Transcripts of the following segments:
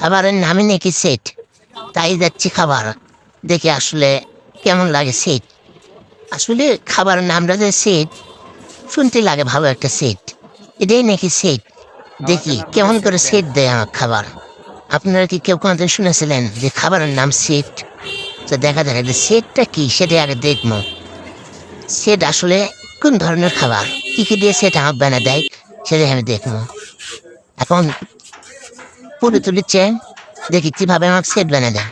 খাবারের নামই নাকি সেট। তাই যাচ্ছি খাবার। দেখে আসলে কেমন লাগে সেট। আসলে খাবারের নামটা যে সেট, শুনতে লাগে ভালো একটা সেট। এটাই নাকি সেট? দেখি কেমন করে সেট দেয় আমার খাবার। আপনারা কি কেউ কোনোদিন শুনেছিলেন যে খাবারের নাম সেট? তো দেখা যায় যে সেটটা কি? সেটাই আগে দেখব। সেট আসলে কোন ধরনের খাবার? কী কী দিয়ে সেট আমার বানা দেয়? সেটাই আমি দেখব। এখন পুরো তুলিচ্ছে দেখি কীভাবে আমার সেট বানা দেয়।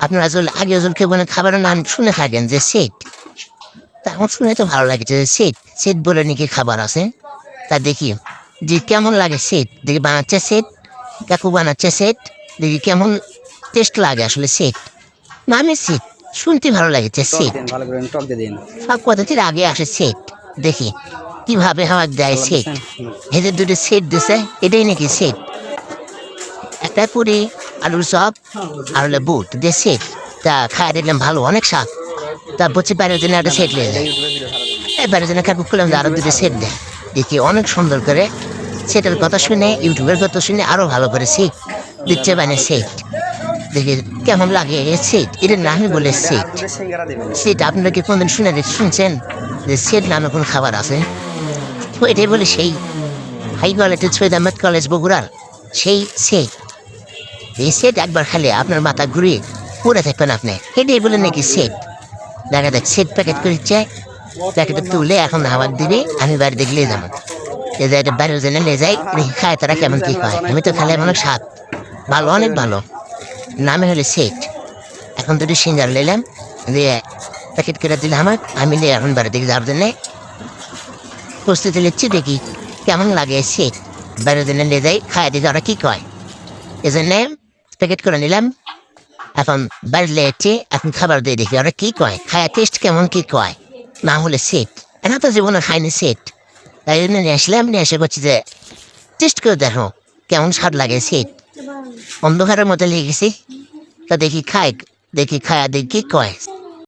আপনারা আসলে আগে আসলে কেউ খাবারের নাম শুনে থাকেন যে সেট তা আমার শুনে তো ভালো লাগছে যে সেট সেট বলে নাকি খাবার আছে। তা দেখি যে কেমন লাগে সেট দেখি বানাচ্ছে সেট কাকু বানাচ্ছে সেট দেখি কেমন টেস্ট লাগে আসলে সেট নামে সেট শুনতে ভালো লাগছে সেট সব পদ্ধতির আগে আসে সেট দেখি কীভাবে আমার দেয় সেট এদের দুটো সেট দিছে এটাই নাকি সেট একটা পুরি আলুর চপ আর হলো বুট, দিয়ে সেট। তা খাই দেখলাম ভালো, অনেক স্বাদ। তা বলছি বাইরের জন্য একটা সেট নিয়ে যায় বাইরের জন্য কাকু খুললাম যে আরও দুটো সেট দেয় দেখি অনেক সুন্দর করে সেটের কথা শুনে, ইউটিউবের কথা শুনে আরও ভালো করে সেট দিচ্ছে মানে সেট। দেখি কেমন লাগে সেট? এটার নামই বলে সেট। সেট আপনারা কি কোনদিন শুনে শুনছেন? যে সেট নামে কোন খাবার আছে? তো এটাই বলে সেই হাই কোয়ালিটির সৈয়দ আহমেদ কলেজ বগুড়ার সেই সেট। এই সেট একবার খেলে আপনার মাথা ঘুরিয়ে পড়ে থাকবেন আপনি। এটাই বলে নাকি সেট দেখা দেখ সেট প্যাকেট করে চাই প্যাকেটে তুলে এখন আবার দিবি আমি বাড়িতে গেলে যাব। এই যে এটা বাইরের জন্য নিয়ে যাই খায় তারা কেমন কি খায়। আমি তো খেলে অনেক স্বাদ। ভালো, অনেক ভালো। নামে হলে সেট এখন দুটো সিঙ্গার নিলাম দিয়ে প্যাকেট করে দিলে আমার। আমি নিয়ে এখন বাড়ি দিকে যাওয়ার জন্যে প্রস্তুতি নিচ্ছি, দেখি কেমন লাগে সেট বাইরের জন্য নিয়ে যাই খাই দিকে ওরা কী কয় এই জন্যে প্যাকেট করে নিলাম। এখন বাড়লে এটি এখন খাবার দিয়ে দেখি ওরা কী কয়, খায় টেস্ট কেমন কী কয়। না হলে সেট এখন তো জীবনে খাইনি সেট তাই জন্য নিয়ে আসলাম, নিয়ে এসে করছি যে টেস্ট করে দেখো, কেমন স্বাদ লাগে সেট অন্ধকারের মতো লেগেছি তা দেখি খাই দেখি খায়া দেখি কয়।